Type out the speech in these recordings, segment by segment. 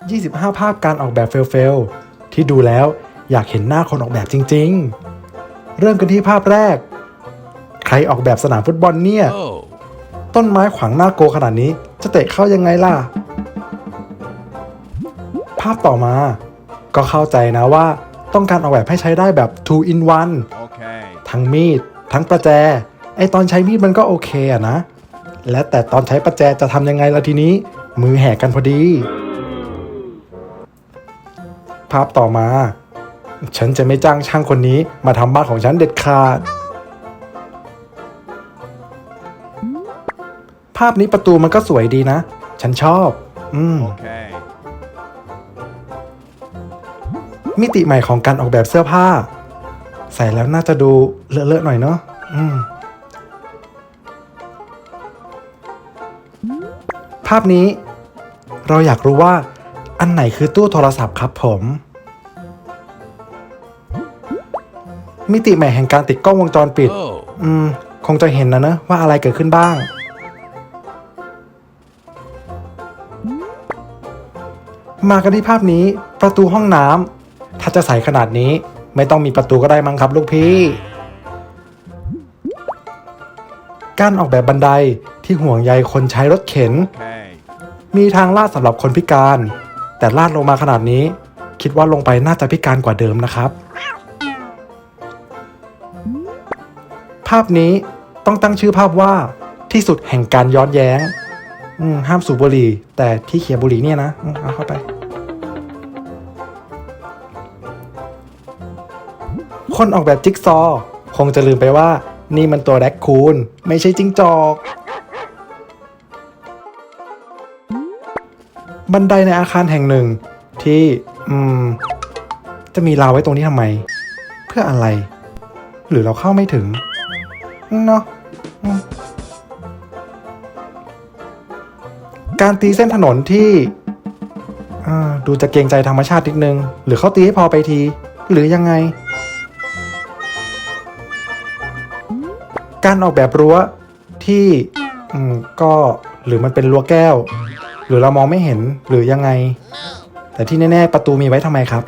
25 ภาพการออกแบบเฟลๆที่ดูแล้วอยากเห็นหน้าคนออกแบบจริง ๆ เริ่มกันที่ภาพแรก ใครออกแบบสนามฟุตบอลเนี่ย Oh. ต้นไม้ขวางหน้าโกขนาดนี้จะเตะเข้ายังไงล่ะ ภาพต่อมา ก็เข้าใจนะว่าต้องการออกแบบให้ใช้ได้แบบ two in one Okay. ทั้งมีด ทั้งประแจ ไอตอนใช้มีดมันก็โอเคอะนะ และแต่ตอนใช้ประแจจะทำยังไงล่ะทีนี้ มือแหกกันพอดี ภาพต่อมา ฉันจะไม่จ้างช่างคนนี้มาทำบ้านของฉันเด็ดขาด ภาพนี้ประตูมันก็สวยดีนะ ฉันชอบ อืม Okay. มิติใหม่ของการออกแบบเสื้อผ้า ใส่แล้วน่าจะดูเลอะๆหน่อยเนาะอืมภาพนี้ เราอยากรู้ว่า อันไหนคือตู้โทรศัพท์ครับผม มิติใหม่แห่งการติดกล้องวงจรปิด Oh. อืม คงจะเห็นนะเนอะว่าอะไรเกิดขึ้นบ้าง มากันที่ภาพนี้ประตูห้องน้ำถ้าจะใส่ขนาดนี้ ไม่ต้องมีประตูก็ได้มั้งครับ ลูกพี่ การออกแบบบันไดที่ห่วงใยคนใช้รถเข็น Okay. มีทางลาดสำหรับคนพิการ แต่ลาดลงมาขนาดนี้ คิดว่าลงไปน่าจะพิการกว่าเดิมนะครับ ภาพนี้ต้องตั้งชื่อภาพว่าที่สุดแห่งการย้อนแย้งห้ามสูบบุหรี่ แต่ที่เขียบุหรี่เนี่ยนะเอาเข้าไป คนออกแบบจิ๊กซอว์คงจะลืมไปว่านี่มันตัวแร็คคูนไม่ใช่จิ้งจอก บันไดในอาคารแห่งหนึ่ง ที่ อืม จะมีราวไว้ตรงนี้ทำไม เพื่ออะไร หรือเราเข้าไม่ถึง เนาะการตีเส้นถนนที่ดูจะเกรงใจธรรมชาตินิดนึง หรือเขาตีให้พอไปที หรือยังไง การออกแบบรั้วที่ก็หรือมันเป็นรั้วแก้ว หรือเรามองไม่เห็นหรือยังไง แต่ที่แน่ ๆ ประตูมีไว้ทำไมครับ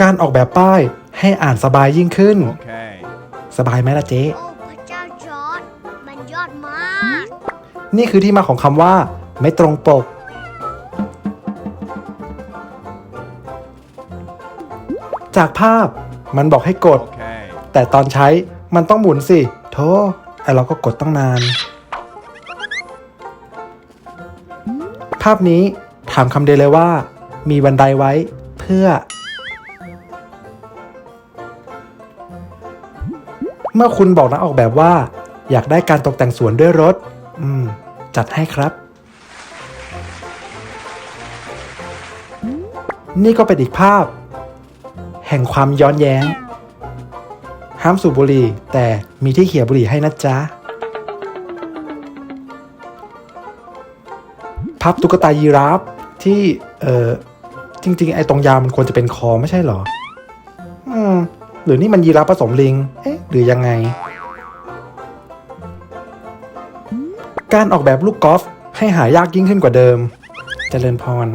การออกแบบป้ายให้อ่านสบายยิ่งขึ้น Okay. สบายไหมล่ะเจ๊โอ้พระเจ้าจอร์ดมันยอดมาก นี่คือที่มาของคำว่า ไม่ตรงปก จากภาพมันบอกให้กด Okay. แต่ตอนใช้มันต้องหมุนสิโธ่ ไอเราก็กดตั้งนาน ภาพนี้ถามคำเดียวเลยว่า มีบันไดไว้เพื่อ เมื่อคุณบอกนักออกแบบว่า อยากได้การตกแต่งสวนด้วยรถ อืม จัดให้ครับ นี่ก็เป็นอีกภาพ แห่งความย้อนแย้ง ห้ามสูบบุหรี่ แต่มีที่เขี่ยบุหรี่ให้นะจ๊ะ พับตุ๊กตายีราฟที่เออจริง ๆ ไอ้ตรงยาวมันควรจะเป็นคอไม่ใช่เหรอ อืม หรือนี่มันยีราฟผสมลิง เอ๊ะ หรือยังไง การออกแบบลูกกอล์ฟให้หายากยิ่งขึ้นกว่าเดิมเจริญพร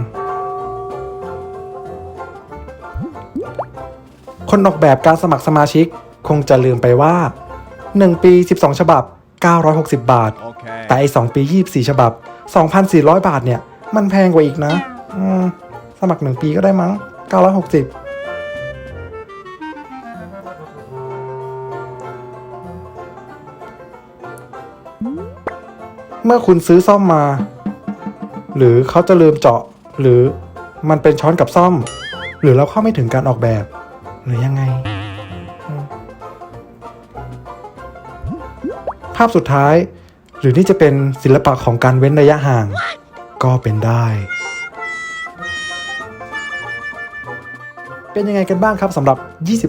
คนออกแบบการสมัครสมาชิก คงจะลืมไปว่า 1 ปี 12 ฉบับ 960 บาท Okay. แต่ไอ้2ปี 24 ฉบับ 2,400 บาทเนี่ย มันแพงกว่าอีกนะอืมสมัคร 1 ปีก็ได้มั้ง 960เมื่อคุณซื้อซ่อมมา หรือเขาจะลืมเจาะ หรือมันเป็นช้อนกับซ่อม หรือเราเข้าไม่ถึงการออกแบบ หรือยังไง ภาพสุดท้าย หรือนี่จะเป็นศิลปะของการเว้นระยะห่าง ก็เป็นได้ เป็นยังไงกันบ้างครับสำหรับ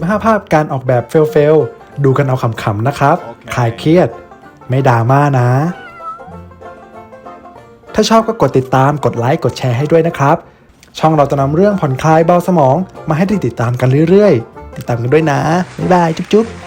25 ภาพการออกแบบเฟลเฟลดูกันเอาขำๆนะครับโอเคคลายเครียด ไม่ดราม่านะ ถ้าชอบก็กดติดตาม กดไลค์ กดแชร์ให้ด้วยนะครับ ช่องเราจะนำเรื่องผ่อนคลายเบาสมอง มาให้ได้ติดตามกันเรื่อยๆ ติดตามกันด้วยนะ บ๊ายบาย จุ๊บๆ